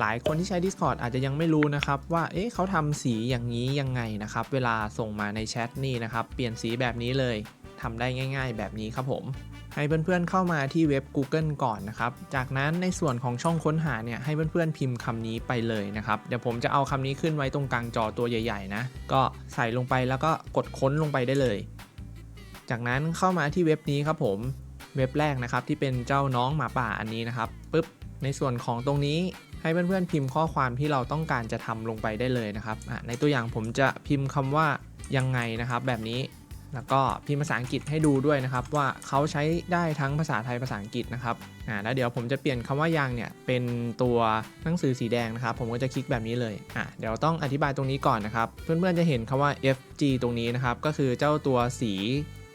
หลายคนที่ใช้ Discord อาจจะยังไม่รู้นะครับ ว่าเอ๊ะเขาทำสีอย่างนี้ยังไงนะครับ เวลาส่งมาในแชทนี่นะครับ เปลี่ยนสีแบบนี้เลยทำได้ง่าย ๆ แบบนี้ครับผม ให้เพื่อนๆเข้ามาที่เว็บ Google ก่อนนะครับ จากนั้นในส่วนของช่องค้นหาเนี่ยให้เพื่อนๆพิมพ์คำนี้ไปเลยนะครับ เดี๋ยวผมจะเอาคำนี้ขึ้นไว้ตรงกลางจอตัวใหญ่ ๆ นะ ก็ใส่ลงไปแล้วก็กดค้นลงไปได้เลย จากนั้นเข้ามาที่เว็บนี้ครับผม เว็บแรกนะครับที่เป็นเจ้าน้องหมาป่าอันนี้นะครับปุ๊บ ในส่วนของตรงนี้ให้เพื่อนๆพิมพ์ข้อความที่เราต้องการจะทำลงไปได้เลยนะครับในตัวอย่างผมจะพิมพ์คำว่ายังไงนะครับ แบบนี้แล้วก็พิมพ์ภาษาอังกฤษให้ดูด้วยนะครับ ว่าเขาใช้ได้ทั้งภาษาไทยภาษาอังกฤษนะครับอ่าแล้วเดี๋ยวผมจะเปลี่ยนคำว่ายังเนี่ยเป็นตัวหนังสือสีแดงนะครับ ผมก็จะคลิกแบบนี้เลยอะเดี๋ยวต้องอธิบายตรงนี้ก่อนนะครับ เพื่อนๆจะเห็นคำว่า FG ตรงนี้นะครับ ก็คือเจ้าตัวสี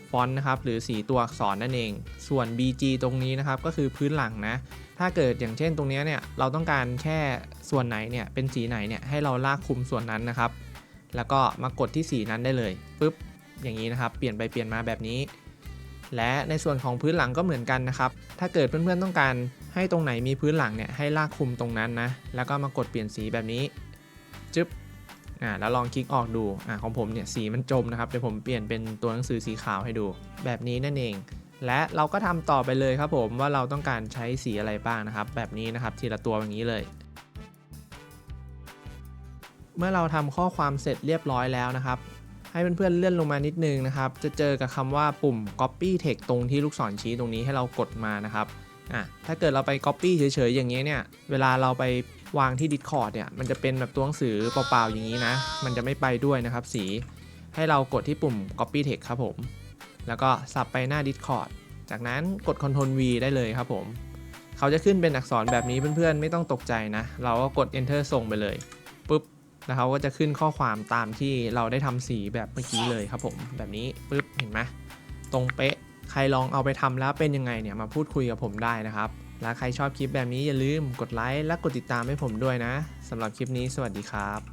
ฟอนต์นะครับหรือสีตัวอักษรนั่นเอง ส่วน BG ตรงนี้นะครับก็คือพื้นหลังนะ ถ้าเกิดอย่างเช่นตรงนี้เนี่ยเราต้องการแค่ส่วนไหนเนี่ยเป็นสีไหนเนี่ยให้เราลากคุมส่วนนั้นนะครับ แล้วก็มากดที่สีนั้นได้เลยปุ๊บอย่างนี้นะครับ เปลี่ยนไปเปลี่ยนมาแบบนี้ และในส่วนของพื้นหลังก็เหมือนกันนะครับ ถ้าเกิดเพื่อนๆต้องการให้ตรงไหนมีพื้นหลังเนี่ยให้ลากคุมตรงนั้นนะ แล้วก็มากดเปลี่ยนสีแบบนี้จึ๊บ อ่าแล้วลองคลิกออกดูอ่าของผมเนี่ยสีมันจมนะครับเดี๋ยวผมเปลี่ยนเป็นตัวหนังสือสีขาวให้ดู แบบนี้นั่นเอง และเราก็ทำต่อไปเลยครับผมว่าเราต้องการใช้สีอะไรบ้างนะครับ แบบนี้นะครับทีละตัวอย่างนี้เลยเมื่อเราทำข้อความเสร็จเรียบร้อยแล้วนะครับ ให้เพื่อนๆเลื่อนลงมานิดนึงนะครับ จะเจอกับคำว่าปุ่ม copy text ตรงที่ลูกศรชี้ตรงนี้ให้เรากดมานะครับอะถ้าเกิดเราไป copy เฉยๆอย่างนี้เนี่ย เวลาเราไป วางที่ Discord เนี่ยมันจะเป็นแบบตัวหนังสือเปล่าๆอย่างนี้นะ มันจะไม่ไปด้วยนะครับสี ให้เรากดที่ปุ่ม copy text ครับผม แล้วก็สับไปหน้า Discord จากนั้นกด Ctrl V ได้เลยครับผม เขาจะขึ้นเป็นอักษรแบบนี้เพื่อนๆ ไม่ต้องตกใจนะ เราก็กด Enter ส่งไปเลยปุ๊บแล้วเขาก็จะขึ้นข้อความตามที่เราได้ทำสีแบบเมื่อกี้เลยครับผมแบบนี้ปุ๊บเห็นไหมตรงเป๊ะใครลองเอาไปทำแล้วเป็นยังไงเนี่ยมาพูดคุยกับผมได้นะครับ และใครชอบคลิปแบบนี้อย่าลืมกดไลค์และกดติดตามให้ผมด้วยนะสำหรับคลิปนี้สวัสดีครับ